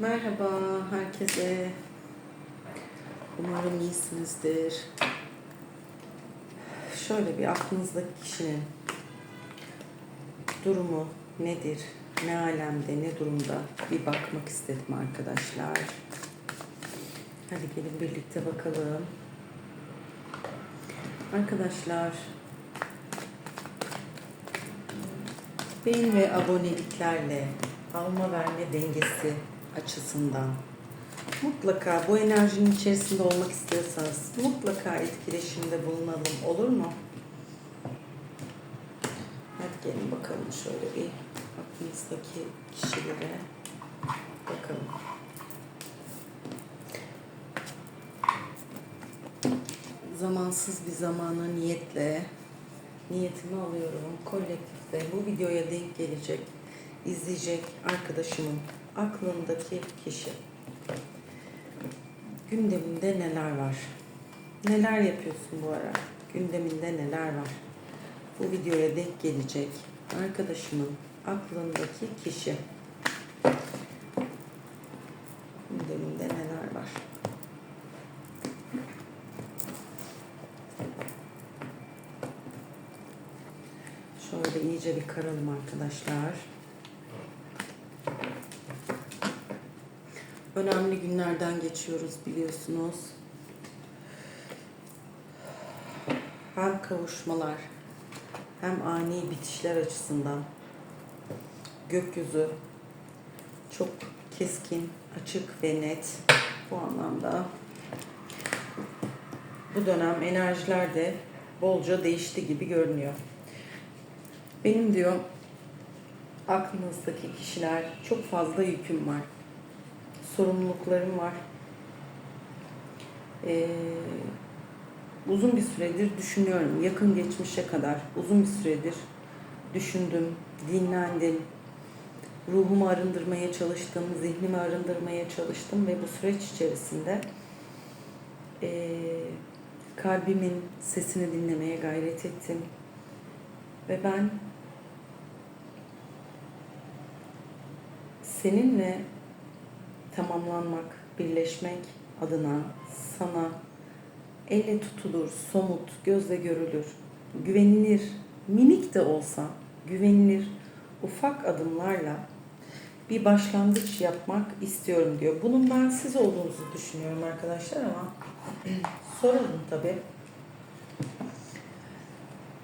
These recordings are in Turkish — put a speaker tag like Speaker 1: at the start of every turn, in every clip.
Speaker 1: Merhaba herkese. Umarım iyisinizdir. Şöyle bir aklınızdaki kişinin durumu nedir? Ne alemde, ne durumda bir bakmak istedim arkadaşlar. Hadi gelin birlikte bakalım. Arkadaşlar beğeni ve aboneliklerle alma verme dengesi açısından mutlaka bu enerjinin içerisinde olmak istiyorsanız mutlaka etkileşimde bulunalım olur mu? Hadi gelin bakalım şöyle bir aklınızdaki kişilere bakalım. Zamansız bir zamana niyetle niyetimi alıyorum. Kolektifte bu videoya denk gelecek, izleyecek arkadaşımın aklındaki kişi. Gündeminde neler var? Neler yapıyorsun bu ara? Gündeminde neler var? Bu videoya denk gelecek arkadaşımın aklındaki kişi. Gündeminde neler var? Şöyle iyice bir karalım arkadaşlar. Önemli günlerden geçiyoruz biliyorsunuz. Hem kavuşmalar hem ani bitişler açısından gökyüzü çok keskin, açık ve net bu anlamda. Bu dönem enerjiler de bolca değişti gibi görünüyor. Benim diyor aklınızdaki kişiler çok fazla yüküm var. Sorumluluklarım var. Ee, uzun bir süredir düşünüyorum. Yakın geçmişe kadar uzun bir süredir düşündüm, dinlendim. Ruhumu arındırmaya çalıştım, zihnimi arındırmaya çalıştım ve bu süreç içerisinde ee, kalbimin sesini dinlemeye gayret ettim. Ve ben seninle tamamlanmak, birleşmek adına sana elle tutulur, somut, gözle görülür, güvenilir, minik de olsa güvenilir ufak adımlarla bir başlangıç yapmak istiyorum diyor. Bunun ben siz olduğunuzu düşünüyorum arkadaşlar ama soralım tabii.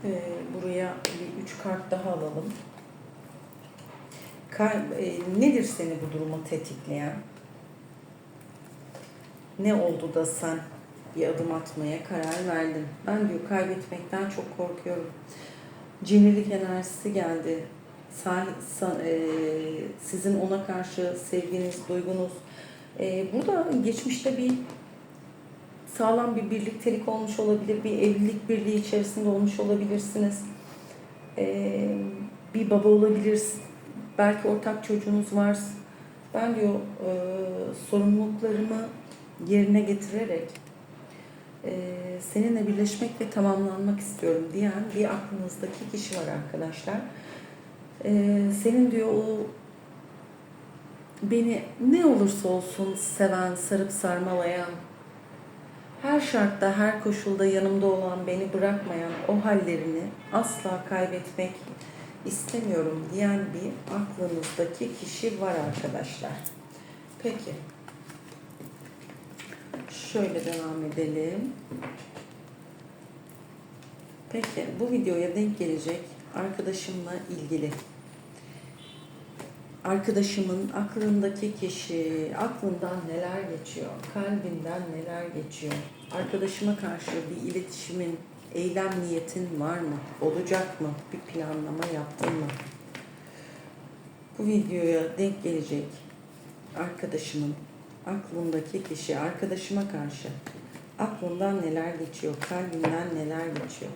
Speaker 1: Ee, buraya bir üç kart daha alalım. E, nedir seni bu duruma tetikleyen? Ne oldu da sen bir adım atmaya karar verdin? Ben diyor kaybetmekten çok korkuyorum. Cimrilik enerjisi geldi. E, sizin ona karşı sevginiz, duygunuz. E, burada geçmişte bir sağlam bir birliktelik olmuş olabilir, bir evlilik birliği içerisinde olmuş olabilirsiniz. Bir baba olabilirsiniz, belki ortak çocuğunuz var. Ben diyor e, sorumluluklarımı yerine getirerek e, seninle birleşmek ve tamamlanmak istiyorum diyen bir aklınızdaki kişi var arkadaşlar. E, senin diyor o beni ne olursa olsun seven, sarıp sarmalayan, her şartta, her koşulda yanımda olan, beni bırakmayan o hallerini asla kaybetmek istemiyorum diyen bir aklınızdaki kişi var arkadaşlar. Peki. Şöyle devam edelim. Peki bu videoya denk gelecek arkadaşımla ilgili arkadaşımın aklındaki kişi, aklından neler geçiyor, kalbinden neler geçiyor, arkadaşıma karşı bir iletişimin, eylem niyetin var mı, olacak mı, bir planlama yaptın mı? Bu videoya denk gelecek arkadaşımın aklındaki kişi, arkadaşıma karşı aklından neler geçiyor, kalbinden neler geçiyor?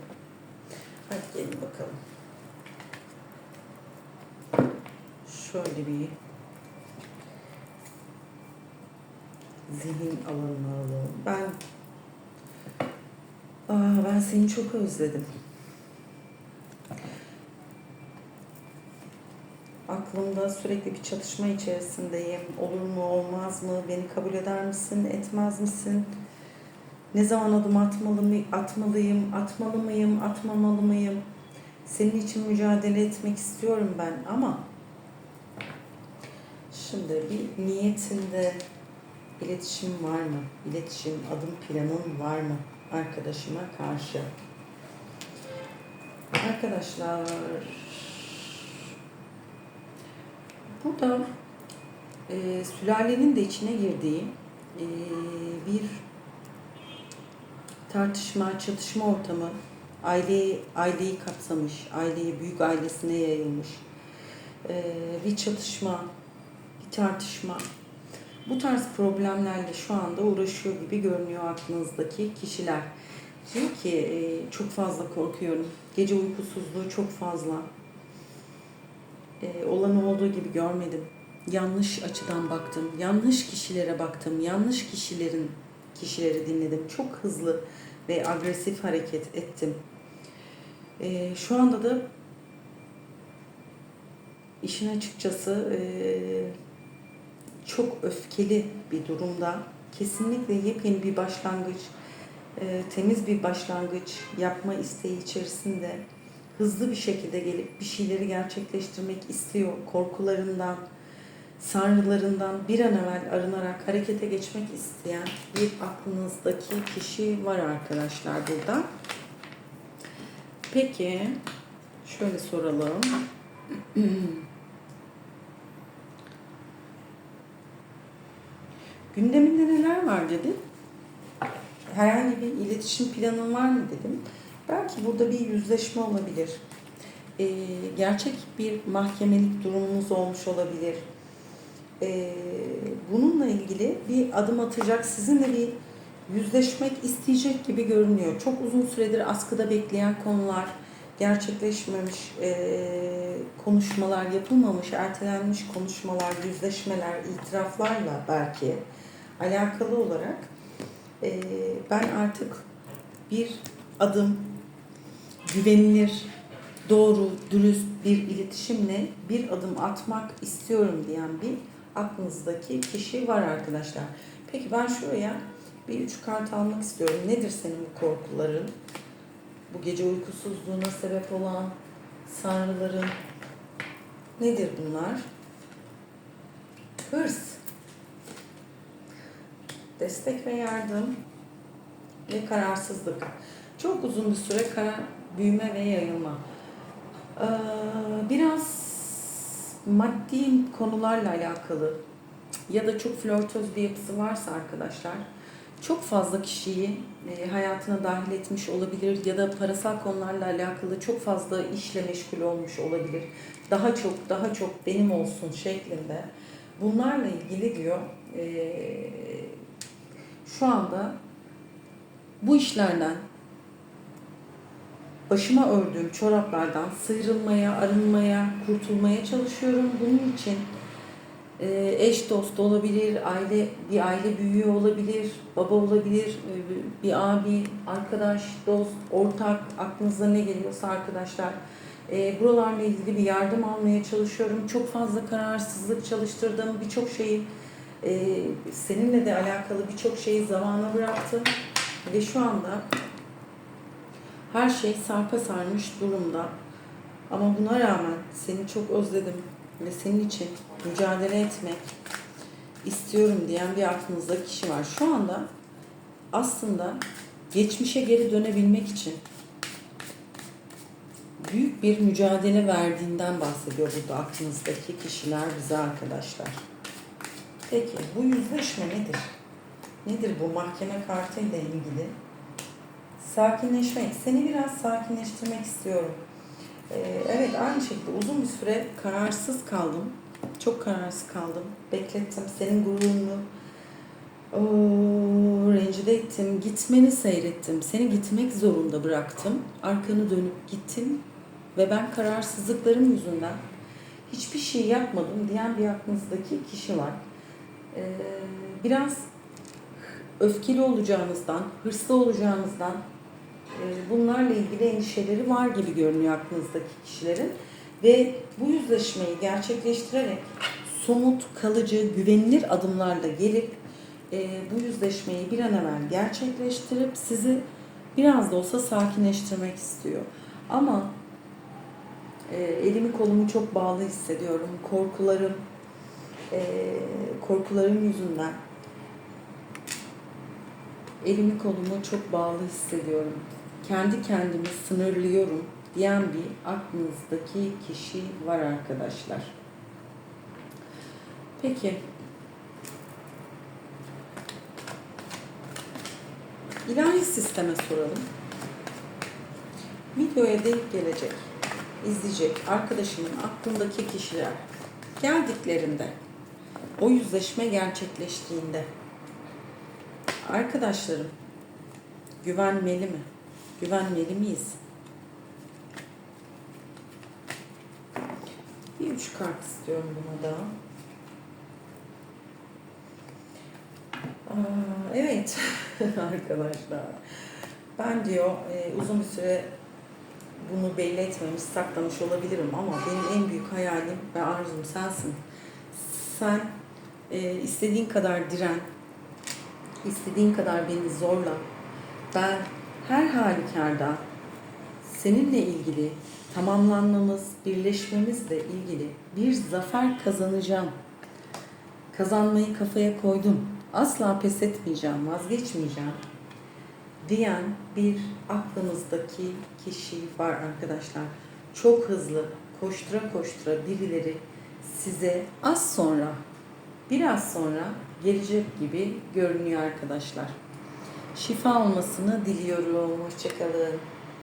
Speaker 1: Hadi gelin bakalım. şöyle bir zihin alanına alalım. Ben ben seni çok özledim. aklımda sürekli bir çatışma içerisindeyim. Olur mu, olmaz mı? Beni kabul eder misin, etmez misin? Ne zaman adım atmalı mı, atmalıyım, atmalı mıyım, atmamalı mıyım? Senin için mücadele etmek istiyorum ben ama şimdi bir niyetinde iletişim var mı? İletişim, adım planın var mı arkadaşıma karşı? Arkadaşlar burada e, sülalenin de içine girdiği e, bir tartışma, çatışma ortamı aileyi, aileyi kapsamış, aileyi büyük ailesine yayılmış e, bir çatışma, bir tartışma. Bu tarz problemlerle şu anda uğraşıyor gibi görünüyor aklınızdaki kişiler. Diyor ki e, çok fazla korkuyorum. Gece uykusuzluğu çok fazla. E, olanı olduğu gibi görmedim. Yanlış açıdan baktım. Yanlış kişilere baktım. Yanlış kişilerin kişileri dinledim. Çok hızlı ve agresif hareket ettim. E, şu anda da işin açıkçası e, çok öfkeli bir durumda. Kesinlikle yepyeni bir başlangıç, e, temiz bir başlangıç yapma isteği içerisinde hızlı bir şekilde gelip bir şeyleri gerçekleştirmek istiyor. Korkularından, sanrılarından bir an evvel arınarak harekete geçmek isteyen bir aklınızdaki kişi var arkadaşlar burada. Peki, şöyle soralım. Gündeminde neler var dedi. Herhangi bir iletişim planın var mı dedim. Belki burada bir yüzleşme olabilir. Ee, gerçek bir mahkemelik durumunuz olmuş olabilir. Ee, bununla ilgili bir adım atacak, sizinle bir yüzleşmek isteyecek gibi görünüyor. Çok uzun süredir askıda bekleyen konular, gerçekleşmemiş e, konuşmalar, yapılmamış, ertelenmiş konuşmalar, yüzleşmeler, itiraflarla belki alakalı olarak e, ben artık bir adım güvenilir, doğru, dürüst bir iletişimle bir adım atmak istiyorum diyen bir aklınızdaki kişi var arkadaşlar. Peki ben şuraya bir üç kart almak istiyorum. Nedir senin bu korkuların? Bu gece uykusuzluğuna sebep olan sanrıların nedir bunlar? Hırs, destek ve yardım ve kararsızlık. Çok uzun bir süre karar, büyüme ve yayılma. Ee, biraz maddi konularla alakalı ya da çok flörtöz bir yapısı varsa arkadaşlar çok fazla kişiyi e, hayatına dahil etmiş olabilir ya da parasal konularla alakalı çok fazla işle meşgul olmuş olabilir. Daha çok daha çok benim olsun şeklinde. Bunlarla ilgili diyor e, şu anda bu işlerden başıma ördüğüm çoraplardan sıyrılmaya, arınmaya, kurtulmaya çalışıyorum. Bunun için e, eş dost olabilir, aile bir aile büyüğü olabilir, baba olabilir, e, bir abi, arkadaş, dost, ortak aklınıza ne geliyorsa arkadaşlar. E, buralarla ilgili bir yardım almaya çalışıyorum. Çok fazla kararsızlık çalıştırdım. Birçok şeyi e, seninle de alakalı birçok şeyi zamana bıraktım. Ve şu anda her şey sarpa sarmış durumda. Ama buna rağmen seni çok özledim ve senin için mücadele etmek istiyorum diyen bir aklınızda kişi var. Şu anda aslında geçmişe geri dönebilmek için büyük bir mücadele verdiğinden bahsediyor burada aklınızdaki kişiler bize arkadaşlar. Peki bu yüzleşme nedir? Nedir bu mahkeme kartıyla ilgili? Sakinleşmek. Seni biraz sakinleştirmek istiyorum. Ee, evet aynı şekilde uzun bir süre kararsız kaldım. Çok kararsız kaldım. Beklettim. Senin gururunu o, rencide ettim. Gitmeni seyrettim. Seni gitmek zorunda bıraktım. Arkanı dönüp gittim. Ve ben kararsızlıklarım yüzünden hiçbir şey yapmadım diyen bir aklınızdaki kişi var. Ee, biraz öfkeli olacağınızdan, hırslı olacağınızdan e, bunlarla ilgili endişeleri var gibi görünüyor aklınızdaki kişilerin. Ve bu yüzleşmeyi gerçekleştirerek somut, kalıcı, güvenilir adımlarla gelip e, bu yüzleşmeyi bir an evvel gerçekleştirip sizi biraz da olsa sakinleştirmek istiyor. Ama e, elimi kolumu çok bağlı hissediyorum. Korkularım, e, korkularım yüzünden elimi kolumu çok bağlı hissediyorum. Kendi kendimi sınırlıyorum diyen bir aklınızdaki kişi var arkadaşlar. Peki. İlahi sisteme soralım. Videoya denk gelecek, izleyecek arkadaşımın aklındaki kişiler geldiklerinde, o yüzleşme gerçekleştiğinde arkadaşlarım güvenmeli mi? Güvenmeli miyiz? Bir üç kart istiyorum buna da. Evet arkadaşlar. Ben diyor e, uzun bir süre bunu belli etmemiş, saklamış olabilirim ama benim en büyük hayalim ve arzum sensin. Sen e, istediğin kadar diren, istediğin kadar beni zorla. Ben her halükarda seninle ilgili tamamlanmamız, birleşmemizle ilgili bir zafer kazanacağım. Kazanmayı kafaya koydum. Asla pes etmeyeceğim, vazgeçmeyeceğim diyen bir aklımızdaki kişi var arkadaşlar. Çok hızlı koştura koştura birileri size az sonra biraz sonra gelecek gibi görünüyor arkadaşlar. Şifa olmasını diliyorum. Hoşçakalın.